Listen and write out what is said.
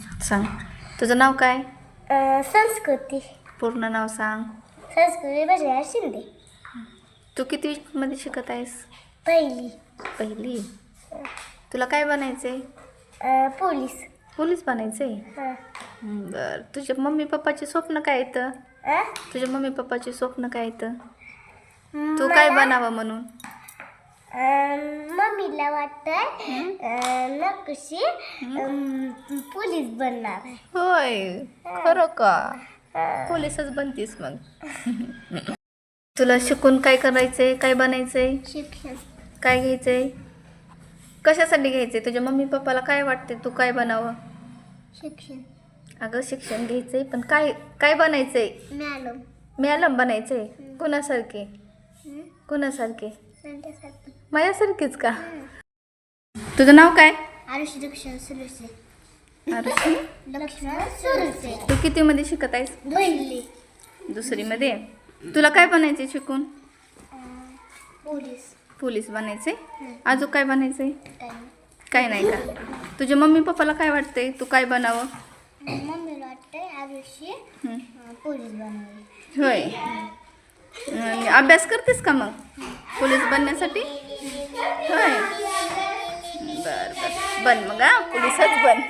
सांग. तुझं नाव काय? अ, संस्कृती. पूर्ण नाव सांग. संस्कृती बजाय शिंदे. तू किती मध्ये शिकत आहेस? पहिली. पहिली? तुला काय बनायचंय? अ, पोलीस. पोलीस बनायचंय. हं, बरं. तुझ्या मम्मी पप्पाचे स्वप्न काय येतं अ? तुझ्या मम्मी पप्पाचे स्वप्न काय येतं तू काय मला, बनावं म्हणून? मम्मीला वाटतं नकोशी पोलीस बनणार. होय खरं का? पोलीसच बनतीस मग. तुला शिकून काय करायचंय काय बनायचंय? शिक्षण. काय घ्यायचंय? कशासाठी घ्यायचंय? तुझ्या मम्मी पप्पाला काय वाटते तू काय बनावं? शिक्षण. अगं शिक्षण घ्यायचंय पण काय काय बनायचंय? मॅडम. मॅलम बनायचंय? कुणासारखे? कुणासारखे? त्यांच्यासाठी माझ्यासारखीच का? तुझं नाव काय? आरुषी दक्षिण सुरुचे आरुषी? दक्षिण सुरुचे तू किती मध्ये शिकत आहेस? पहिली दुसरीमध्ये? तुला काय बनायचे शिकून? पोलीस. पोलीस बनायचे अजून काय बनायचंय? काय काय नाही का? तुझ्या मम्मी पप्पाला काय वाटतंय? तू काय बनावं? मम्मीला वाटतं हं. पोलीस होय. अभ्यास करतेस का मग? पोलीस बनण्यासाठी? होय. बर बर. बन मग हा. पोलीसच बन.